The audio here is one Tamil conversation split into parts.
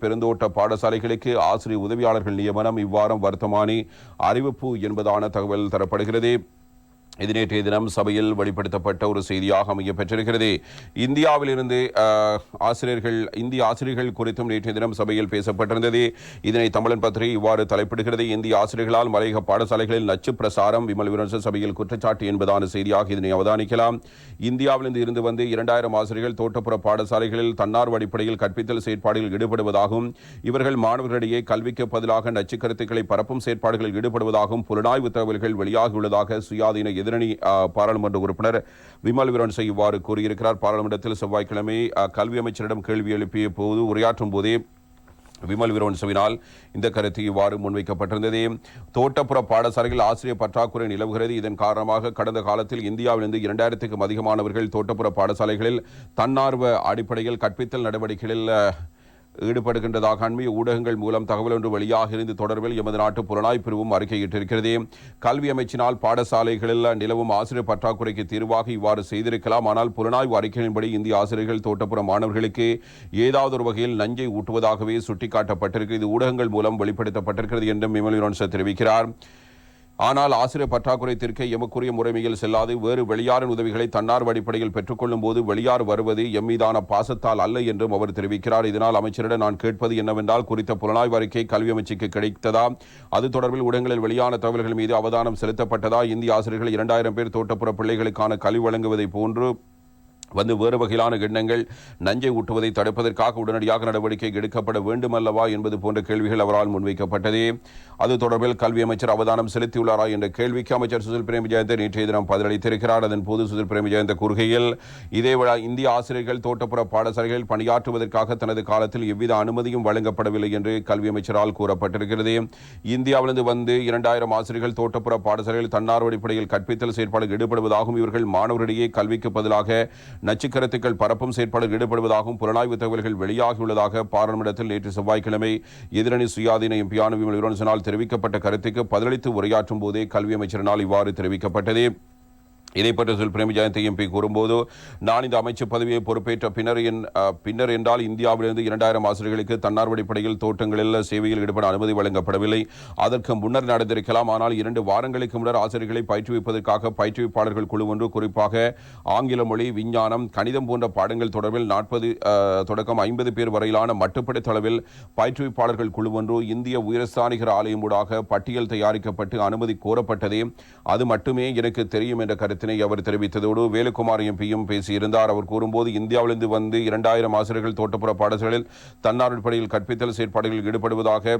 பெருந்தோட்ட பாடசாலைகளுக்கு ஆசிரியர் உதவியாளர்கள் நியமனம் இவ்வாரம் வர்த்தமானி. அறிவிப்பு என்பதான தகவல் தரப்படுகிறது. இது நேற்றைய தினம் சபையில் வெளிப்படுத்தப்பட்ட ஒரு செய்தியாக அமையப்பெற்றிருக்கிறது. இந்தியாவிலிருந்து ஆசிரியர்கள் இந்திய ஆசிரியர்கள் குறித்தும் நேற்றைய தினம் சபையில் பேசப்பட்டிருந்தது. இதனை தமிழன் பத்திரிகை இவ்வாறு தலைப்பிடுகிறது. இந்திய ஆசிரியர்களால் மலையக பாடசாலைகளில் நச்சு பிரசாரம் விமல் விமர்சன சபையில் குற்றச்சாட்டு என்பதான செய்தியாக இதனை அவதானிக்கலாம். இந்தியாவிலிருந்து இருந்து வந்து இரண்டாயிரம் ஆசிரியர்கள் தோட்டப்புற பாடசாலைகளில் தன்னார்வ அடிப்படையில் கற்பித்தல் செயற்பாடுகளில் ஈடுபடுவதாகவும் இவர்கள் மாணவர்களிடையே கல்விக்கு பதிலாக நச்சு கருத்துக்களை பரப்பும் செயற்பாடுகளில் ஈடுபடுவதாகவும் புலனாய்வு தகவல்கள் வெளியாகியுள்ளதாக சுயாதீன எதிரணி பாராளுமன்ற உறுப்பினர் விமல் வீரன் இவ்வாறு கூறியிருக்கிறார். பாராளுமன்றத்தில் செவ்வாய்க்கிழமை கல்வி அமைச்சரிடம் கேள்வி எழுப்பிய போது உரையாற்றும் போதே விமல் வீரவன்சவினால் இந்த கருத்து இவ்வாறு முன்வைக்கப்பட்டிருந்தது. தோட்டப்புற பாடசாலைகள் ஆசிரியர் பற்றாக்குறை நிலவுகிறது. இதன் காரணமாக கடந்த காலத்தில் இந்தியாவிலிருந்து இரண்டாயிரத்துக்கும் அதிகமானவர்கள் தோட்டப்புற பாடசாலைகளில் தன்னார்வ அடிப்படையில் கற்பித்தல் நடவடிக்கைகளில் ஈடுபடுகின்றதாக அண்மைய ஊடகங்கள் மூலம் தகவல் ஒன்று வெளியாக இருந்து தொடர்பில் எமது நாட்டு புலனாய் பிரிவும் அறிக்கையிட்டிருக்கிறது கல்வி அமைச்சினால் பாடசாலைகளில் நிலவும் ஆசிரியர் பற்றாக்குறைக்கு தீர்வாக இவ்வாறு செய்திருக்கலாம். ஆனால் புலனாய்வு அறிக்கையின்படி இந்திய ஆசிரியர்கள் தோட்டப்புற மாணவர்களுக்கு ஏதாவது ஒரு வகையில் நஞ்சை ஊட்டுவதாகவே சுட்டிக்காட்டப்பட்டிருக்கு. இது ஊடகங்கள் மூலம் வெளிப்படுத்தப்பட்டிருக்கிறது என்றும் விமல் தெரிவிக்கிறார். ஆனால் ஆசிரியர் பற்றாக்குறை தீர்க்க எமக்குரிய முறைமையில் செல்லாது. வேறு வெளியாரின் உதவிகளை தன்னார்வ அடிப்படையில் பெற்றுக்கொள்ளும் போது வெளியார் வருவது எம் மீதான பாசத்தால் அல்ல என்றும் அவர் தெரிவிக்கிறார். இதனால் அமைச்சரிடம் நான் கேட்பது என்னவென்றால் குறித்த புலனாய்வு அறிக்கை கல்வி அமைச்சுக்கு கிடைத்ததா? அது தொடர்பில் ஊடகங்களில் வெளியான தகவல்கள் மீது அவதானம் செலுத்தப்பட்டதா? இந்திய ஆசிரியர்கள் இரண்டாயிரம் பேர் தோட்டப்புற பிள்ளைகளுக்கான கல்வி வழங்குவதை போன்று வந்து வேறு வகையிலான எண்ணங்கள் நஞ்சை ஊட்டுவதை தடுப்பதற்காக உடனடியாக நடவடிக்கை எடுக்கப்பட வேண்டும் அல்லவா என்பது போன்ற கேள்விகள் அவரால் முன்வைக்கப்பட்டது. அது தொடர்பில் கல்வி அமைச்சர் அவதானம் செலுத்தியுள்ளாரா என்ற கேள்விக்கு அமைச்சர் சுசில் பிரேமஜயந்த நேற்றைய தினம் பதிலளித்திருக்கிறார். அதன் போது சுசில் பிரேம ஜெயந்த கூறுகையில் இதேவேளை இந்திய ஆசிரியர்கள் தோட்டப்புற பாடசாலைகளில் பணியாற்றுவதற்காக தனது காலத்தில் எவ்வித அனுமதியும் வழங்கப்படவில்லை என்று கல்வி அமைச்சரால் கூறப்பட்டிருக்கிறது. இந்தியாவிலிருந்து வந்து இரண்டாயிரம் ஆசிரியர்கள் தோட்டப்புற பாடசாலைகளில் தன்னார்வ அடிப்படையில் கற்பித்தல் செயற்பாடு ஈடுபடுவதாகவும் இவர்கள் மாணவர்களிடையே கல்விக்கு பதிலாக நச்சுக்கருத்துக்கள் பரப்பும் செயற்பாடுகள் ஈடுபடுவதாகவும் புலனாய்வு தகவல்கள் வெளியாகியுள்ளதாக பாராளுமன்றத்தில் நேற்று செவ்வாய்க்கிழமை எதிரணி சுயாதீன எம்பியான விமல் தெரிவிக்கப்பட்ட கருத்துக்கு பதிலளித்து உரையாற்றும் போதே கல்வி அமைச்சரினால் இவ்வாறு தெரிவிக்கப்பட்டது. இதை பற்றி சொல் பிரேம ஜெயந்தி எம்பி கூறும்போது நான் இந்த அமைச்சு பதவியை பொறுப்பேற்ற பின்னர் என் பின்னர் என்றால் இந்தியாவிலிருந்து இரண்டாயிரம் ஆசிரியர்களுக்கு தன்னார்வ அடிப்படையில் தோட்டங்களில் சேவையில் ஈடுபட அனுமதி வழங்கப்படவில்லை. அதற்கு முன்னர் நடந்திருக்கலாம். ஆனால் இரண்டு வாரங்களுக்கு முன்னர் ஆசிரியர்களை பயிற்றுவிப்பதற்காக பயிற்றுவிப்பாளர்கள் குழு ஒன்று குறிப்பாக ஆங்கில மொழி விஞ்ஞானம் கணிதம் போன்ற பாடங்கள் தொடர்பில் நாற்பது தொடக்கம் ஐம்பது பேர் வரையிலான மட்டுப்படுத்த அளவில் பயிற்றுவிப்பாளர்கள் குழு ஒன்று இந்திய உயரஸ்தானிகர் ஆலயம் ஊடாக பட்டியல் தயாரிக்கப்பட்டு அனுமதி கோரப்பட்டதே. அது மட்டுமே எனக்கு தெரியும் என்ற கருத்து கருத்தினை அவர் தெரிவித்ததோடு வேலுக்குமார் எம்பியும் பேசியிருந்தார். அவர் கூறும்போது இந்தியாவிலிருந்து வந்து இரண்டாயிரம் ஆசிரியர்கள் தோட்டப்புற பாடசாலையில் தன்னார்வல் பணியில் கற்பித்தல் செயற்பாடுகளில் ஈடுபடுவதாக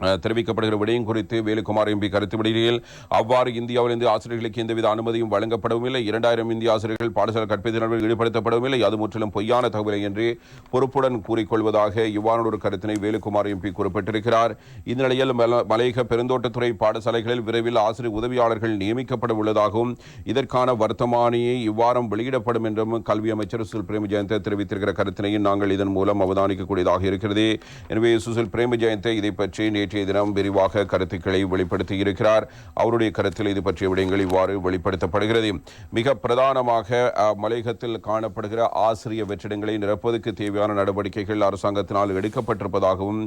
தெரிவிக்கப்படுகிற விடயம் குறித்து வேலுக்குமார் எம்பி கருத்து வெளியிடையில் அவ்வாறு இந்தியாவிலிருந்து ஆசிரியர்களுக்கு எந்தவித அனுமதியும் வழங்கப்படவும் இல்லை இரண்டாயிரம் இந்திய ஆசிரியர்கள் பாடசாலை கற்பித்தல் ஈடுபடுத்தப்படவில்லை ஈடுபடுத்தப்படவும் இல்லை அது முற்றிலும் பொய்யான தகவலை என்று பொறுப்புடன் கூறிக்கொள்வதாக இவ்வாறான ஒரு கருத்தினை வேலுக்குமார் எம்பி குறிப்பிட்டிருக்கிறார். இந்த நிலையில் மல- மலையக பெருந்தோட்டத்துறை பாடசாலைகளில் விரைவில் ஆசிரியர் உதவியாளர்கள் நியமிக்கப்பட உள்ளதாகவும் இதற்கான வர்த்தமானியை இவ்வாரம் வெளியிடப்படும் என்றும் கல்வி அமைச்சர் சுசில் பிரேம ஜெயந்த தெரிவித்திருக்கிற கருத்தினையும் நாங்கள் இதன் மூலம் அவதானிக்கக்கூடியதாக இருக்கிறது. எனவே சுசில் பிரேம ஜெயந்த இதை பற்றி நேற்றைய தினம் விரிவாக கருத்துக்களை வெளிப்படுத்தி இருக்கிறார் அவருடைய கருத்தில் இது பற்றிய விடயங்கள் இவ்வாறு வெளிப்படுத்தப்படுகிறது. மிக பிரதானமாக மலையகத்தில் காணப்படுகிற ஆசிரிய வெற்றிடங்களை நிரப்புவதற்கு தேவையான நடவடிக்கைகள் அரசாங்கத்தினால் எடுக்கப்பட்டிருப்பதாகவும்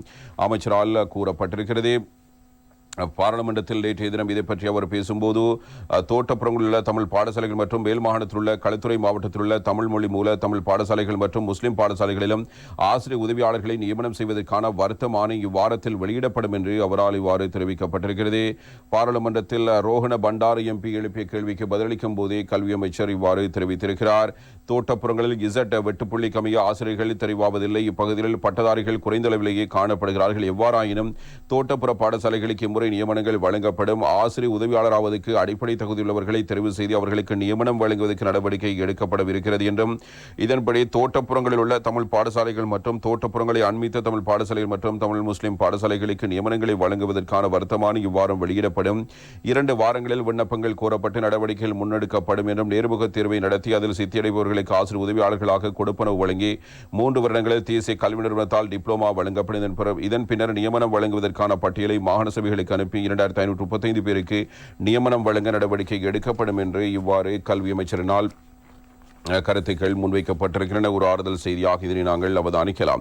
அமைச்சரால் கூறப்பட்டிருக்கிறது. பாராளுமன்றத்தில் நேற்றைய தினம் இதை பற்றி அவர் பேசும்போது தோட்டப்புறங்களில் உள்ள தமிழ் பாடசாலைகள் மற்றும் மேல் மாகாணத்தில் உள்ள களுத்துறை மாவட்டத்தில் உள்ள தமிழ் மொழி மூல தமிழ் பாடசாலைகள் மற்றும் முஸ்லிம் பாடசாலைகளிலும் ஆசிரியர் உதவியாளர்களை நியமனம் செய்வதற்கான வருத்தமான இவ்வாரத்தில் வெளியிடப்படும் என்று அவரால் இவ்வாறு தெரிவிக்கப்பட்டிருக்கிறது. பாராளுமன்றத்தில் ரோஹண பண்டார் எம்பி எழுப்பிய கேள்விக்கு பதிலளிக்கும் போதே கல்வி அமைச்சர் இவ்வாறு தெரிவித்திருக்கிறார். தோட்டப்புறங்களில் இசட் வெட்டுப்புள்ளி கமைய ஆசிரியர்கள் தெரிவாவதில்லை. இப்பகுதிகளில் பட்டதாரிகள் குறைந்த அளவிலேயே காணப்படுகிறார்கள். எவ்வாறாயினும் தோட்டப்புற பாடசாலைகளுக்கு இம்முறை நியமனங்கள் வழங்கப்படும். ஆசிரியர் உதவியாளராவதற்கு அடிப்படை தகுதியுள்ளவர்களை தெரிவு செய்து அவர்களுக்கு நியமனம் வழங்குவதற்கு நடவடிக்கை எடுக்கப்படவிருக்கிறது என்றும் இதன்படி தோட்டப்புறங்களில் உள்ள தமிழ் பாடசாலைகள் மற்றும் தோட்டப்புறங்களை அண்மித்த தமிழ் பாடசாலைகள் மற்றும் தமிழ் முஸ்லிம் பாடசாலைகளுக்கு நியமனங்களை வழங்குவதற்கான வர்த்தமானி இவ்வாரம் வெளியிடப்படும். இரண்டு வாரங்களில் விண்ணப்பங்கள் கோரப்பட்டு நடவடிக்கைகள் முன்னெடுக்கப்படும் என்றும் நேர்முக தேர்வை நடத்தி அதில் சித்தியடைபவர்களுக்கு ஆசிரியர் உதவியாளர்களாக கொடுப்பனவு வழங்கி மூன்று வருடங்களில் தேசிய கல்வி நிறுவனத்தால் டிப்ளோமா வழங்கப்படும். இதன் பின்னர் நியமனம் வழங்குவதற்கான பட்டியலை மாகாண சபைகளுக்கு அனுப்பி இரண்டாயிரத்தி ஐநூற்று முப்பத்தைந்து பேருக்கு நியமனம் வழங்க நடவடிக்கை எடுக்கப்படும் என்று இவ்வாறு கல்வி அமைச்சரினால் கருத்துக்கள் முன்வைக்கப்பட்டிருக்கின்றன. ஒரு ஆறுதல் செய்தியாக இதனை நாங்கள் அவதானிக்கலாம்.